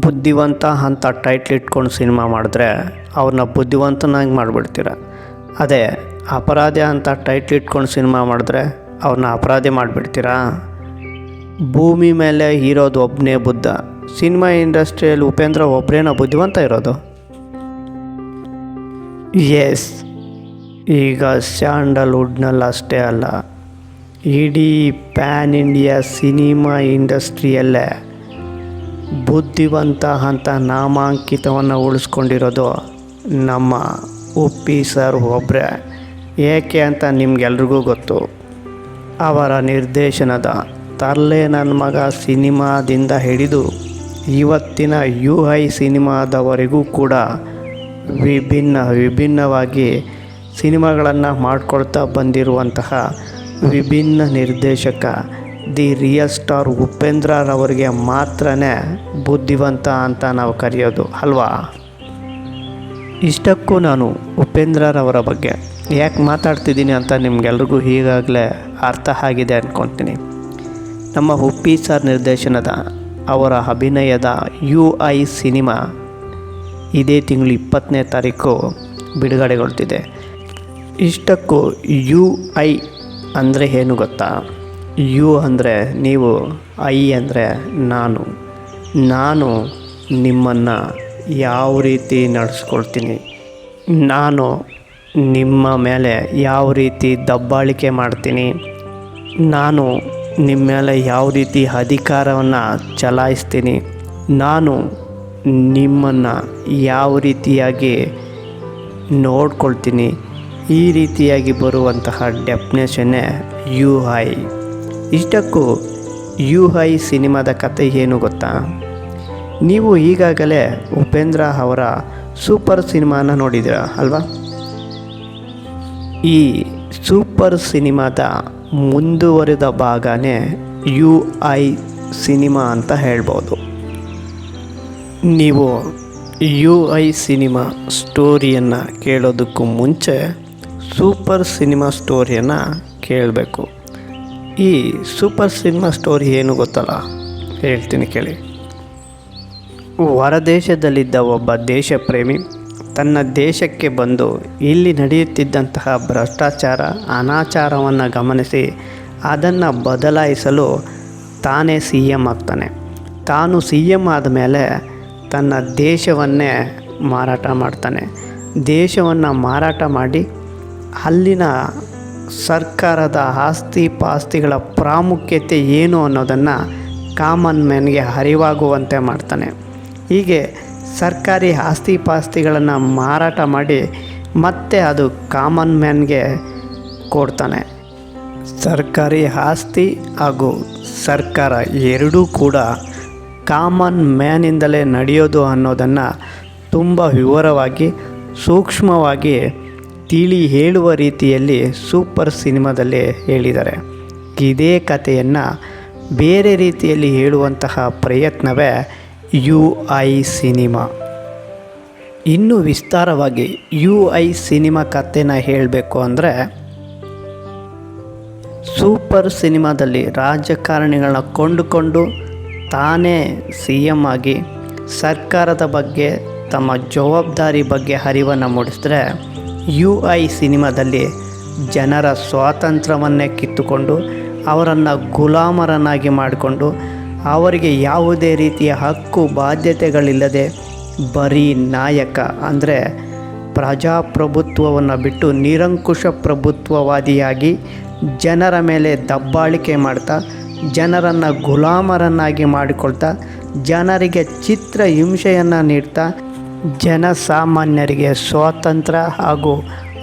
ಬುದ್ಧಿವಂತ ಅಂತ ಟೈಟ್ಲ್ ಇಟ್ಕೊಂಡು ಸಿನಿಮಾ ಮಾಡಿದ್ರೆ ಅವ್ರನ್ನ ಬುದ್ಧಿವಂತನಾಗಿ ಮಾಡಿಬಿಡ್ತೀರ. ಅದೇ, ಅಪರಾಧ ಅಂತ ಟೈಟ್ಲ್ ಇಟ್ಕೊಂಡು ಸಿನಿಮಾ ಮಾಡಿದ್ರೆ ಅವ್ರನ್ನ ಅಪರಾಧಿ ಮಾಡಿಬಿಡ್ತೀರಾ? ಭೂಮಿ ಮೇಲೆ ಇರೋದು ಒಬ್ಬನೇ ಬುದ್ಧ. ಸಿನಿಮಾ ಇಂಡಸ್ಟ್ರಿಯಲ್ಲಿ ಉಪೇಂದ್ರ ಒಬ್ಬರೇನ ಬುದ್ಧಿವಂತ ಇರೋದು? ಎಸ್ ಈಗ ಸ್ಯಾಂಡಲ್ವುಡ್ನಲ್ಲಿ ಅಷ್ಟೇ ಅಲ್ಲ. ಇಡೀ ಪ್ಯಾನ್ ಇಂಡಿಯಾ ಸಿನಿಮಾ ಇಂಡಸ್ಟ್ರಿಯಲ್ಲೇ ಬುದ್ಧಿವಂತ ಅಂತ ನಾಮಾಂಕಿತವನ್ನು ಉಳಿಸ್ಕೊಂಡಿರೋದು ನಮ್ಮ ಉಪ್ಪಿ ಸರ್ ಒಬ್ಬರೇ ಏಕೆ ಅಂತ ನಿಮ್ಗೆಲ್ರಿಗೂ ಗೊತ್ತು. ಅವರ ನಿರ್ದೇಶನದ ತರ್ಲೆ ನನ್ನ ಮಗ ಸಿನಿಮಾದಿಂದ ಹಿಡಿದು ಇವತ್ತಿನ ಯು ಐ ಸಿನಿಮಾದವರೆಗೂ ಕೂಡ ವಿಭಿನ್ನ ವಿಭಿನ್ನವಾಗಿ ಸಿನಿಮಾಗಳನ್ನು ಮಾಡಿಕೊಳ್ತಾ ಬಂದಿರುವಂತಹ ವಿಭಿನ್ನ ನಿರ್ದೇಶಕ ದಿ ರಿಯಲ್ ಸ್ಟಾರ್ ಉಪೇಂದ್ರರವರಿಗೆ ಮಾತ್ರನೇ ಬುದ್ಧಿವಂತ ಅಂತ ನಾವು ಕರೆಯೋದು, ಅಲ್ವಾ? ಇಷ್ಟಕ್ಕೂ ನಾನು ಉಪೇಂದ್ರರವರ ಬಗ್ಗೆ ಯಾಕೆ ಮಾತಾಡ್ತಿದ್ದೀನಿ ಅಂತ ನಿಮಗೆಲ್ರಿಗೂ ಈಗಾಗಲೇ ಅರ್ಥ ಆಗಿದೆ ಅಂದ್ಕೊತೀನಿ ನಮ್ಮ ಉಪ್ಪಿ ಸರ್ ನಿರ್ದೇಶನದ ಅವರ ಅಭಿನಯದ ಯು ಐ ಸಿನಿಮಾ ಇದೇ ತಿಂಗಳು ಇಪ್ಪತ್ತನೇ ತಾರೀಕು ಬಿಡುಗಡೆಗೊಳ್ತಿದೆ. ಇಷ್ಟಕ್ಕೂ ಯು ಐ ಅಂದರೆ ಏನು ಗೊತ್ತಾ? ಯು ಅಂದರೆ ನೀವು, ಐ ಅಂದರೆ ನಾನು. ನಾನು ನಿಮ್ಮನ್ನು ಯಾವ ರೀತಿ ನಡೆಸ್ಕೊಳ್ತೀನಿ? ನಾನು ನಿಮ್ಮ ಮೇಲೆ ಯಾವ ರೀತಿ ದಬ್ಬಾಳಿಕೆ ಮಾಡ್ತೀನಿ? ನಾನು ನಿಮ್ಮ ಮೇಲೆ ಯಾವ ರೀತಿ ಅಧಿಕಾರವನ್ನು ಚಲಾಯಿಸ್ತೀನಿ? ನಾನು ನಿಮ್ಮನ್ನು ಯಾವ ರೀತಿಯಾಗಿ ನೋಡ್ಕೊಳ್ತೀನಿ? ಈ ರೀತಿಯಾಗಿ ಬರುವಂತಹ ಡೆಫ್ನೇಷನ್ನೇ ಯು ಐ. ಇಷ್ಟಕ್ಕೂ ಯು ಹೈ ಸಿನಿಮಾದ ಕತೆ ಏನು ಗೊತ್ತಾ? ನೀವು ಈಗಾಗಲೇ ಉಪೇಂದ್ರ ಅವರ ಸೂಪರ್ ಸಿನಿಮಾನ ನೋಡಿದಿರ ಅಲ್ವಾ? ಈ ಸೂಪರ್ ಸಿನಿಮಾದ ಮುಂದುವರೆದ ಭಾಗನೇ ಯು ಐ ಸಿನಿಮಾ ಅಂತ ಹೇಳ್ಬೋದು. ನೀವು ಯು ಐ ಸಿನಿಮಾ ಸ್ಟೋರಿಯನ್ನು ಕೇಳೋದಕ್ಕೂ ಮುಂಚೆ ಸೂಪರ್ ಸಿನಿಮಾ ಸ್ಟೋರಿಯನ್ನು ಕೇಳಬೇಕು. ಈ ಸೂಪರ್ ಸಿನಿಮಾ ಸ್ಟೋರಿ ಏನು ಗೊತ್ತಲ್ಲ? ಹೇಳ್ತೀನಿ ಕೇಳಿ. ಹೊರದೇಶದಲ್ಲಿದ್ದ ಒಬ್ಬ ದೇಶ ಪ್ರೇಮಿ ತನ್ನ ದೇಶಕ್ಕೆ ಬಂದು ಇಲ್ಲಿ ನಡೆಯುತ್ತಿದ್ದಂತಹ ಭ್ರಷ್ಟಾಚಾರ, ಅನಾಚಾರವನ್ನು ಗಮನಿಸಿ ಅದನ್ನು ಬದಲಾಯಿಸಲು ತಾನೇ ಸಿ ಎಂ ಆಗ್ತಾನೆ. ತಾನು ಸಿ ಎಂ ಆದಮೇಲೆ ತನ್ನ ದೇಶವನ್ನೇ ಮಾರಾಟ ಮಾಡ್ತಾನೆ. ದೇಶವನ್ನು ಮಾರಾಟ ಮಾಡಿ ಅಲ್ಲಿನ ಸರ್ಕಾರದ ಆಸ್ತಿ ಪಾಸ್ತಿಗಳ ಪ್ರಾಮುಖ್ಯತೆ ಏನು ಅನ್ನೋದನ್ನು ಕಾಮನ್ ಮ್ಯಾನ್ಗೆ ಅರಿವಾಗುವಂತೆ ಮಾಡ್ತಾನೆ. ಹೀಗೆ ಸರ್ಕಾರಿ ಆಸ್ತಿ ಪಾಸ್ತಿಗಳನ್ನು ಮಾರಾಟ ಮಾಡಿ ಮತ್ತೆ ಅದು ಕಾಮನ್ ಮ್ಯಾನ್ಗೆ ಕೊಡ್ತಾನೆ. ಸರ್ಕಾರಿ ಆಸ್ತಿ ಹಾಗೂ ಸರ್ಕಾರ ಎರಡೂ ಕೂಡ ಕಾಮನ್ ಮ್ಯಾನಿಂದಲೇ ನಡೆಯೋದು ಅನ್ನೋದನ್ನು ತುಂಬ ವಿವರವಾಗಿ, ಸೂಕ್ಷ್ಮವಾಗಿ ತಿಳಿ ಹೇಳುವ ರೀತಿಯಲ್ಲಿ ಸೂಪರ್ ಸಿನಿಮಾದಲ್ಲಿ ಹೇಳಿದ್ದಾರೆ. ಇದೇ ಕಥೆಯನ್ನು ಬೇರೆ ರೀತಿಯಲ್ಲಿ ಹೇಳುವಂತಹ ಪ್ರಯತ್ನವೇ ಯು ಐ ಸಿನಿಮಾ. ಇನ್ನೂ ವಿಸ್ತಾರವಾಗಿ ಯು ಐ ಸಿನಿಮಾ ಕಥೆನ ಹೇಳಬೇಕು ಅಂದರೆ, ಸೂಪರ್ ಸಿನಿಮಾದಲ್ಲಿ ರಾಜಕಾರಣಿಗಳನ್ನ ಕೊಂಡುಕೊಂಡು ತಾನೇ ಸಿ ಎಂ ಆಗಿ ಸರ್ಕಾರದ ಬಗ್ಗೆ ತಮ್ಮ ಜವಾಬ್ದಾರಿ ಬಗ್ಗೆ ಅರಿವನ್ನು ಮೂಡಿಸಿದ್ರೆ ಯು ಐ ಸಿನಿಮಾದಲ್ಲಿ ಜನರ ಸ್ವಾತಂತ್ರ್ಯವನ್ನೇ ಕಿತ್ತುಕೊಂಡು ಅವರನ್ನು ಗುಲಾಮರನ್ನಾಗಿ ಮಾಡಿಕೊಂಡು ಅವರಿಗೆ ಯಾವುದೇ ರೀತಿಯ ಹಕ್ಕು ಬಾಧ್ಯತೆಗಳಿಲ್ಲದೆ ಬರೀ ನಾಯಕ ಅಂದರೆ ಪ್ರಜಾಪ್ರಭುತ್ವವನ್ನು ಬಿಟ್ಟು ನಿರಂಕುಶ ಪ್ರಭುತ್ವವಾದಿಯಾಗಿ ಜನರ ಮೇಲೆ ದಬ್ಬಾಳಿಕೆ ಮಾಡ್ತಾ, ಜನರನ್ನು ಗುಲಾಮರನ್ನಾಗಿ ಮಾಡಿಕೊಳ್ತಾ, ಜನರಿಗೆ ಚಿತ್ರ ಹಿಂಸೆಯನ್ನು ನೀಡ್ತಾ ಜನಸಾಮಾನ್ಯರಿಗೆ ಸ್ವಾತಂತ್ರ್ಯ ಹಾಗೂ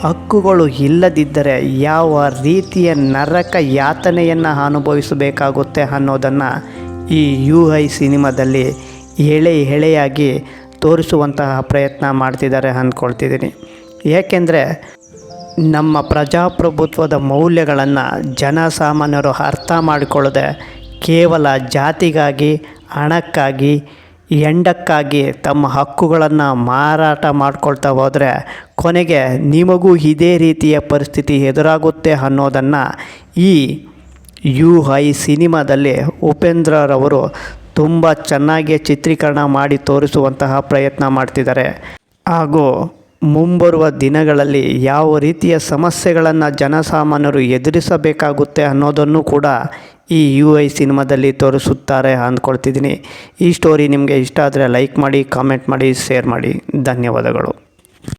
ಹಕ್ಕುಗಳು ಇಲ್ಲದಿದ್ದರೆ ಯಾವ ರೀತಿಯ ನರಕ ಯಾತನೆಯನ್ನು ಅನುಭವಿಸಬೇಕಾಗುತ್ತೆ ಅನ್ನೋದನ್ನು ಈ ಯು ಐ ಸಿನಿಮಾದಲ್ಲಿ ಎಳೆ ಎಳೆಯಾಗಿ ತೋರಿಸುವಂತಹ ಪ್ರಯತ್ನ ಮಾಡ್ತಿದ್ದಾರೆ ಅಂದ್ಕೊಳ್ತಿದ್ದೀನಿ. ಏಕೆಂದರೆ ನಮ್ಮ ಪ್ರಜಾಪ್ರಭುತ್ವದ ಮೌಲ್ಯಗಳನ್ನು ಜನಸಾಮಾನ್ಯರು ಅರ್ಥ ಮಾಡಿಕೊಳ್ಳದೆ ಕೇವಲ ಜಾತಿಗಾಗಿ, ಹಣಕ್ಕಾಗಿ ಎಂಡಕ್ಕಾಗಿ ತಮ್ಮ ಹಕ್ಕುಗಳನ್ನು ಮಾರಾಟ ಮಾಡ್ಕೊಳ್ತಾ ಹೋದರೆ ಕೊನೆಗೆ ನಿಮಗೂ ಇದೇ ರೀತಿಯ ಪರಿಸ್ಥಿತಿ ಎದುರಾಗುತ್ತೆ ಅನ್ನೋದನ್ನು ಈ ಯು ಐ ಸಿನಿಮಾದಲ್ಲಿ ಉಪೇಂದ್ರರವರು ತುಂಬ ಚೆನ್ನಾಗಿ ಚಿತ್ರೀಕರಣ ಮಾಡಿ ತೋರಿಸುವಂತಹ ಪ್ರಯತ್ನ ಮಾಡ್ತಿದ್ದಾರೆ. ಹಾಗೂ ಮುಂಬರುವ ದಿನಗಳಲ್ಲಿ ಯಾವ ರೀತಿಯ ಸಮಸ್ಯೆಗಳನ್ನು ಜನಸಾಮಾನ್ಯರು ಎದುರಿಸಬೇಕಾಗುತ್ತೆ ಅನ್ನೋದನ್ನು ಕೂಡ ಈ ಯು ಐ ಸಿನಿಮಾದಲ್ಲಿ ತೋರಿಸುತ್ತಾರೆ ಅಂದ್ಕೊಳ್ತಿದ್ದೀನಿ. ಈ ಸ್ಟೋರಿ ನಿಮಗೆ ಇಷ್ಟ ಆದರೆ ಲೈಕ್ ಮಾಡಿ ಕಾಮೆಂಟ್ ಮಾಡಿ ಶೇರ್ ಮಾಡಿ. ಧನ್ಯವಾದಗಳು.